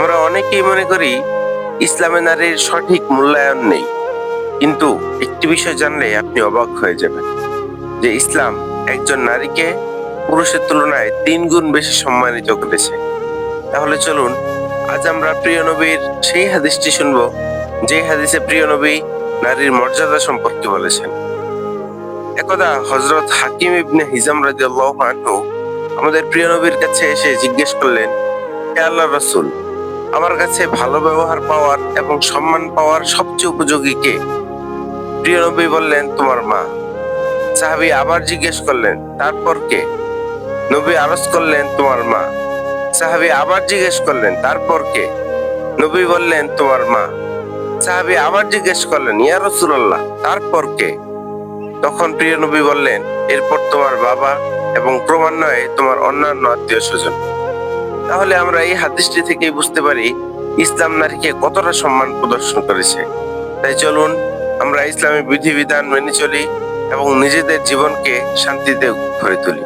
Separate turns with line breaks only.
আমরা অনেকেই মনে করি ইসলামে নারীর সঠিক মূল্যায়ন নেই। কিন্তু একটি বিষয় জানলে আপনি অবাক হয়ে যাবেন যে ইসলাম একজন নারীকে পুরুষের তুলনায় তিন গুণ বেশি সম্মানিত করেছে। তাহলে চলুন, আজ আমরা প্রিয় নবীর সেই হাদিসটি শুনব, যে হাদিসে প্রিয় নবী নারীর মর্যাদা সম্পর্কে বলেছেন। একদা হজরত হাকিম ইবনে হিজাম রাদিয়াল্লাহু আনহু আমাদের প্রিয় নবীর কাছে এসে জিজ্ঞেস করলেন, হে আল্লাহ রসুল আমার কাছে ভালো ব্যবহার পাওয়ার এবং সম্মান পাওয়ার সবচেয়ে উপযোগী কে? প্রিয় নবী বললেন, তোমার মা। সাহাবী আবার জিজ্ঞেস করলেন, তারপর কে? নবী আরজ করলেন, তোমার মা। সাহাবী আবার জিজ্ঞেস করলেন, তারপর কে? নবী বললেন, তোমার মা। সাহাবী আবার জিজ্ঞেস করলেন, ইয়া রাসূলুল্লাহ, তারপর কে? তখন প্রিয় নবী বললেন, এরপর তোমার বাবা এবং ক্রমান্বয়ে তোমার অন্যান্য আত্মীয় স্বজন তাহলে আমরা এই হাদিসটি থেকেই বুঝতে পারি ইসলাম নারীকে কতটা সম্মান প্রদর্শন করেছে। তাই চলুন আমরা ইসলামী বিধিবিধান মেনে চলি এবং নিজেদের জীবনকে শান্তিতে ভরে তুলি।